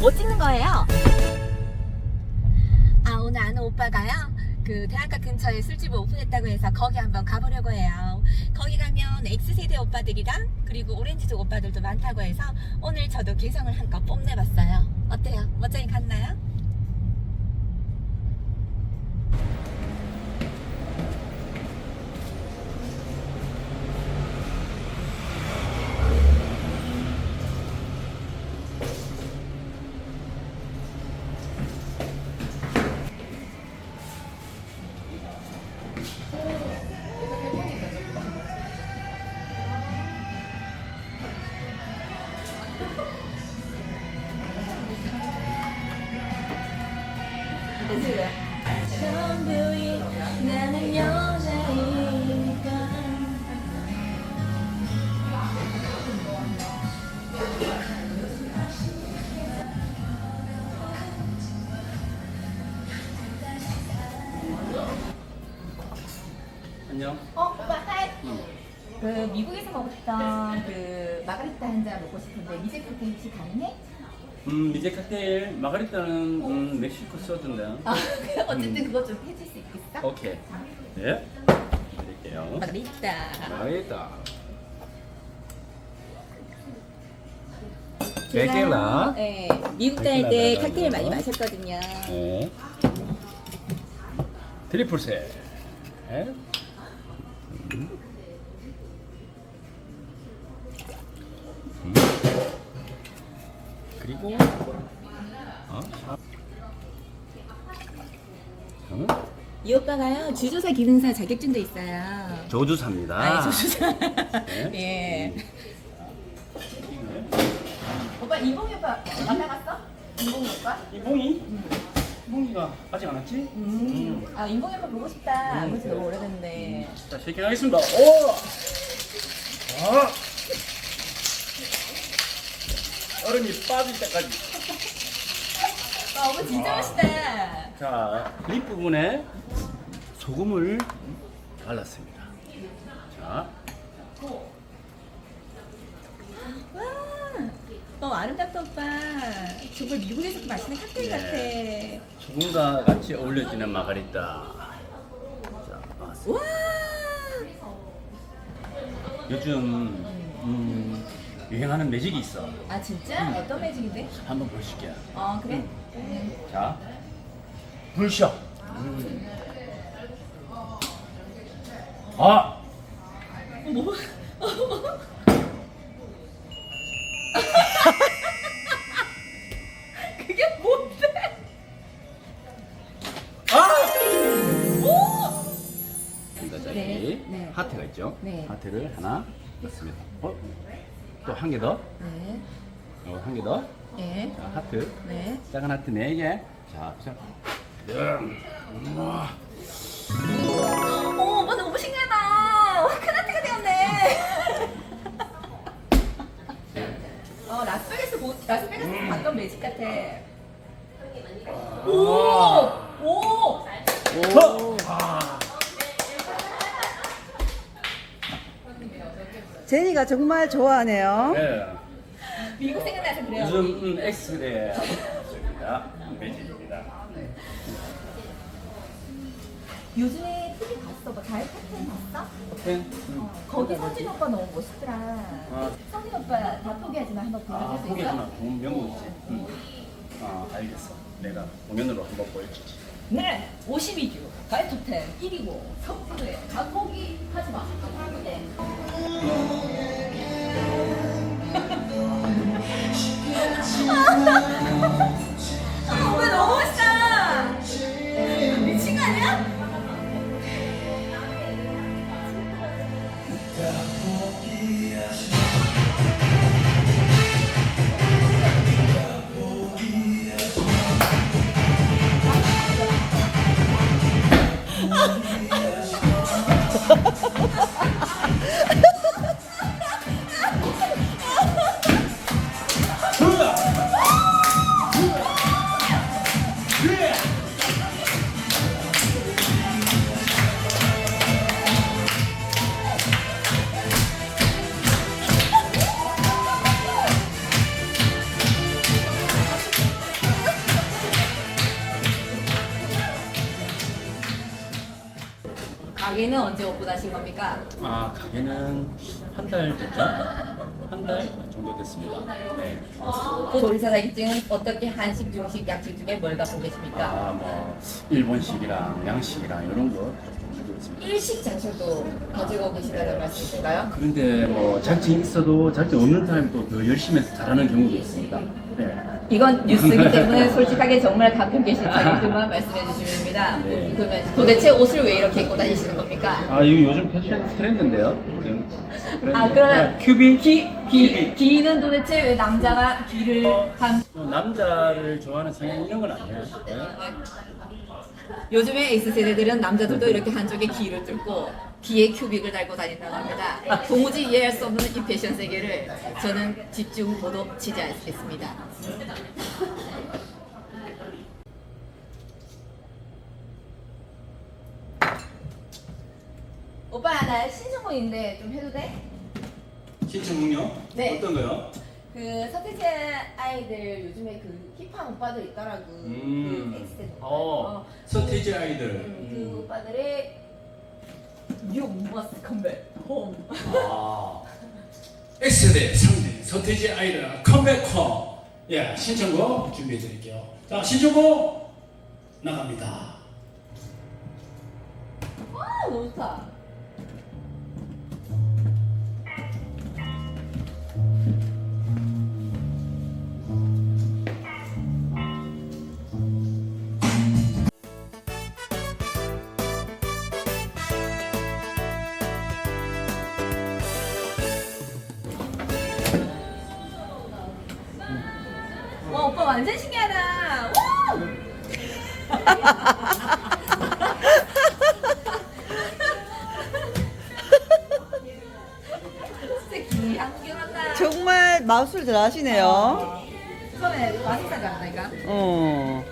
뭐 찍는 거예요? 아 오늘 아는 오빠가요 그 대학가 근처에 술집을 오픈했다고 해서 거기 한번 가보려고 해요 거기 가면 X세대 오빠들이랑 그리고 오렌지족 오빠들도 많다고 해서 오늘 저도 개성을 한껏 뽐내봤어요 어때요? 멋쟁이 같나요? 여자이니까 안녕. 어 오빠 하이 그 미국에서 먹었던 그 마가리타 한 잔 먹고 싶은데 미제 칵테일 혹시 가능해? 음, 이제 칵테일 마가리타는 음, 멕시코 소주인데. 아 어쨌든 그거 좀 해줄 수 있겠어? 오케이. 네. 드릴게요. 마가리타 마가리타. 제가, 베킬라. 네, 미국 갈때 베킬라 칵테일 많이. 마셨거든요 네. 트리플 셋. 네. 음. 음. 그리고 어? 이 오빠가요 주조사 기능사 자격증도 있어요 조주사입니다. 아, 조조사 네. 예 오빠 이봉이 오빠 안 나갔어? 이봉이 오빠? 이봉이? 이봉이가 아직 안 왔지? 음. 아 인봉이 오빠 보고 싶다 음, 그래. 너무 오래됐는데 자, 쉐킹하겠습니다. 오! 아! 얼음이 빠질 때까지. 아 오빠 진짜 와. 멋있다 자, 립 부분에 소금을 발랐습니다. 자, 와, 어 아름답다 오빠. 정말 미국에서 마시는 칵테일 네. 같아. 소금과 같이 어울려지는 마가리타. 자. 와, 요즘 음, 유행하는 매직이 있어. 아 진짜? 어떤 매직인데? 한번 보실게요. 어 그래? 자, 불쇼. 아, 여기 네, 네. 하트가 있죠. 네. 하트를 하나 넣습니다. 어? 또 한 개 더. 네, 어, 한 개 더. 네, 자, 하트. 네. 작은 하트 네 개. 자, 자. 음. 우와. 오, 오빠 너무 신기하다. 큰 하트가 되었네. 어, 라스베가스 보, 라스베가스 봤던 매직 같아. 오, 오. 오. 아. 제니가 정말 좋아하네요. 네. 미국 생각나서 그래요. 요즘 음, 엑스레이 있습니다. 매직입니다. 요즘에 TV 봤어? 뭐 탑텐 봤어? 오케이. 음. 거기 서진 오빠 너무 멋있더라. 아. 서진 오빠 다 포기하지만 한번 아, 보여줄 수 있어? 포기하나 좋은 명곡이지. 음. 아, 알겠어. 내가 공연으로 한번 보여주지. 네, 52주 가을 탑텐 1위고 성수에 다 포기하지 마. 네. 아? 가게는 언제 오픈하신 겁니까? 아 가게는 한 달 됐죠? 한 달 정도 됐습니다. 네. 조리사 자격증은 어떻게 한식, 중식, 약식 중에 뭘 갖고 계십니까? 아뭐 일본식이랑 양식이랑 이런 거 조금 가지고 있습니다. 일식 장식도 가지고 계시다는 말씀이신가요? 그런데 뭐 자격증이 있어도 자격증 없는 사람이 또 더 열심히 해서 잘하는 경우도 있습니다. 네. 이건 뉴스이기 때문에 솔직하게 정말 가끔 계신 자격증만 말씀해 주시면 됩니다. 네. 그러면 도대체 옷을 왜 이렇게 입고 다니시는 겁니까? 아 이거 요즘 패션 트렌드인데요. 지금 트렌드. 아 그러면 네, 큐비 기, 기, 기는 도대체 왜 남자가 기를 한뭐 남자를 좋아하는 성향 이런 건 아니에요. 네. 요즘에 X 세대들은 남자들도 이렇게 한쪽에 기를 뚫고 귀에 큐빅을 달고 다닌다고 합니다. 도무지 이해할 수 없는 이 패션 세계를 저는 집중 보도 치지 않겠습니다. 오빠 나 신청곡인데 좀 해도 돼? 신청곡요? 네. 어떤 거요? 그 서태지 아이들 요즘에 그 힙한 오빠들 있더라고. 음. 그 X세대. 어, 서태지 아이들. 음, 그 오빠들의 You must come back home. 아. X세대 상대 서태지 아이들 컴백홈 예 신청곡 준비해 드릴게요 자 신청곡 나갑니다 아 너무 좋다. 완전 신기하다. 진짜 귀한경하다. 정말 마술 잘 하시네요. 처음에 마술사 잘한다니까. 어.